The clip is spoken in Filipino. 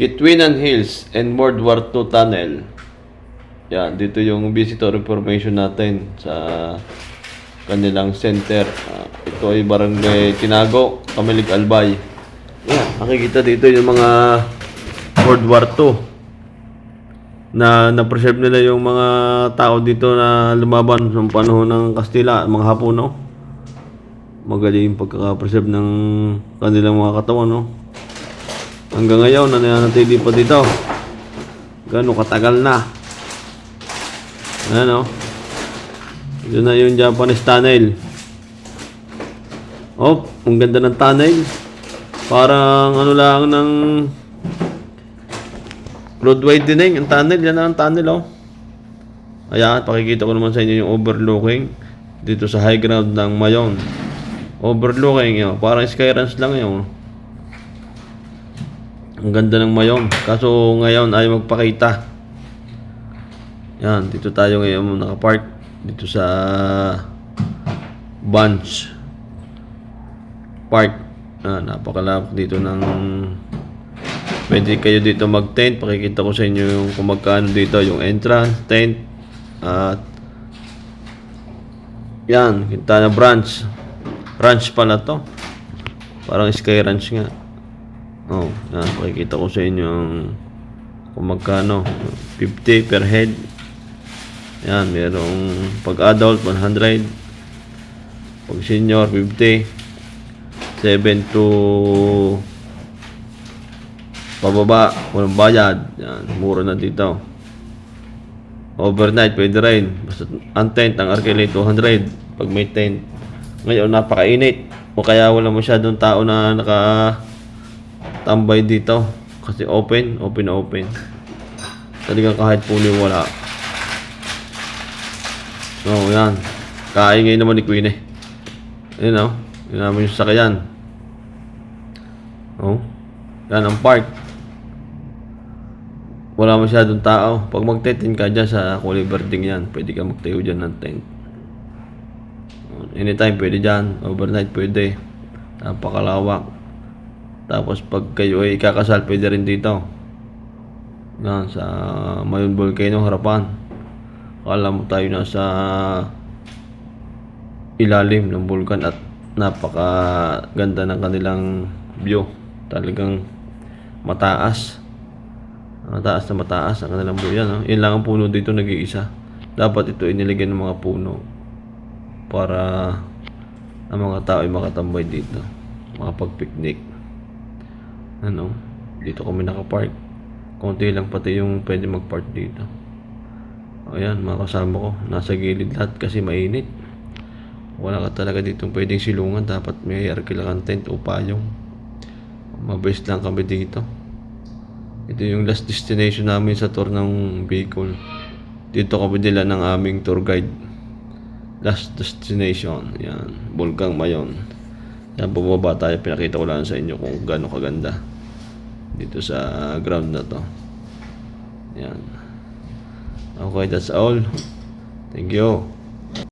Kitwinan Hills and World War II Tunnel. Yan, dito yung visitor information natin sa kanilang center. Ah, ito ay Barangay Tinago, Kamilig Albay. Yan, makikita dito yung mga World War II na na-preserve nila yung mga tao dito na lumaban sa panahon ng Kastila, mga Hapono. Magaling yung pagkaka-preserve ng kanilang mga katawan, no? Hanggang ngayon, nananatili pa dito. Gano'ng katagal na. Ano? Yun na yung Japanese tunnel. Oh, ang ganda ng tunnel. Parang ano lang ng road widening. Ang tunnel, yan ang tunnel, oh. Ayan, pakikita ko naman sa inyo yung overlooking dito sa high ground ng Mayon. Overlooking, yun. Parang skyruns lang yun. Ang ganda ng Mayon. Kaso ngayon ay magpakita. Yan, dito tayo ngayon nakapark. Dito sa Bunch Park. Ah, napakalawak dito ng Pwede kayo dito mag-tent. Pakikita ko sa inyo yung kung magkano dito. Yung entrance, tent, at yan, kita na branch. Ranch pala to. Parang sky ranch nga. Oh, yan, pakikita ko sa inyo ang kung magkano. 50 per head. Yan, merong pag adult 100. Pag senior 50. 7 to pababa, walang bayad. Yan, mura na dito. Overnight, pwede rin. Basta ang tent, ang Arkelay 200. Pag may tent. Ngayon, napakainit. O kaya wala masyadong tao na naka tambay dito. Kasi open, open open. Talagang kahit puno wala. So, yan. Kaingay naman ni Queen eh. Ayun o. Yun namin yung sakayan. Oh. Yan ang park. Wala masyadong tao. Pag magtetin ka dyan sa Kulay Birding yan, pwede ka magtayo dyan ng tent. Anytime pwede dyan. Overnight pwede. Napakalawak. Tapos pag kayo ay kakasal, pwede rin dito. Yan, sa Mayon Volcano, harapan. Akala mo tayo nasa ilalim ng bulkan at napaka ganda ng kanilang view. Talagang mataas. Mataas na mataas ang kanilang view. Yan, oh. Yun lang ang puno dito nag-iisa. Dapat ito inilagyan ng mga puno para ang mga tao ay makatambay dito. Makapag-picnic. Ano? Dito kami nakapark. Konti lang pati yung pwede mag-park dito. Ayan, mga kasama ko. Nasa gilid lahat kasi mainit. Wala ka talaga dito pwedeng silungan. Dapat may arkilakan tent o payong. Mabest lang kami dito. Ito yung last destination namin sa tour ng Bicol. Dito kami dila ng aming tour guide. Last destination. Yan. Bulkang Mayon. Yan, bumaba tayo. Pinakita ko lang sa inyo kung gaano kaganda. Dito sa ground na to. Yan. Okay, that's all. Thank you.